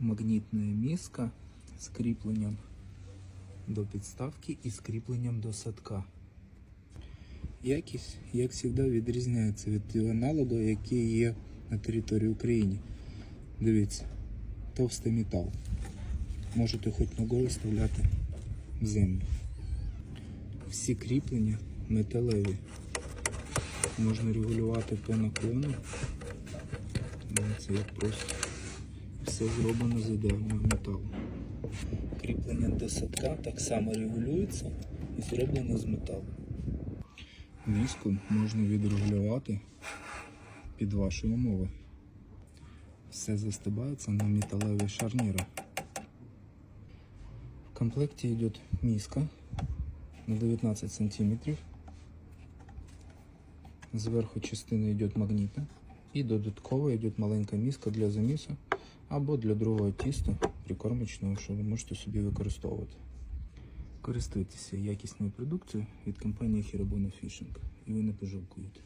магнітна міска з кріпленням до підставки і з кріпленням до садка. Якість, як завжди, відрізняється від аналогу, який є на території України. Дивіться, товстий метал. Можете хоч ногою вставляти в землю. Всі кріплення металеві. Можна регулювати по наклону. Це як просто все зроблено з ідеального металу. Кріплення до садка так само регулюється і зроблено з металу. Міску можна відрегулювати під ваші умови. Все застибається на металеві шарніри. В комплекті йде миска на 19 сантиметрів. Зверху частина йде магнітна. І додатково йде маленька міска для замісу або для другого тіста прикормочного, що ви можете собі використовувати. Користуйтеся якісною продукцією від компанії Hirabono Fishing і ви не пожалкуєте.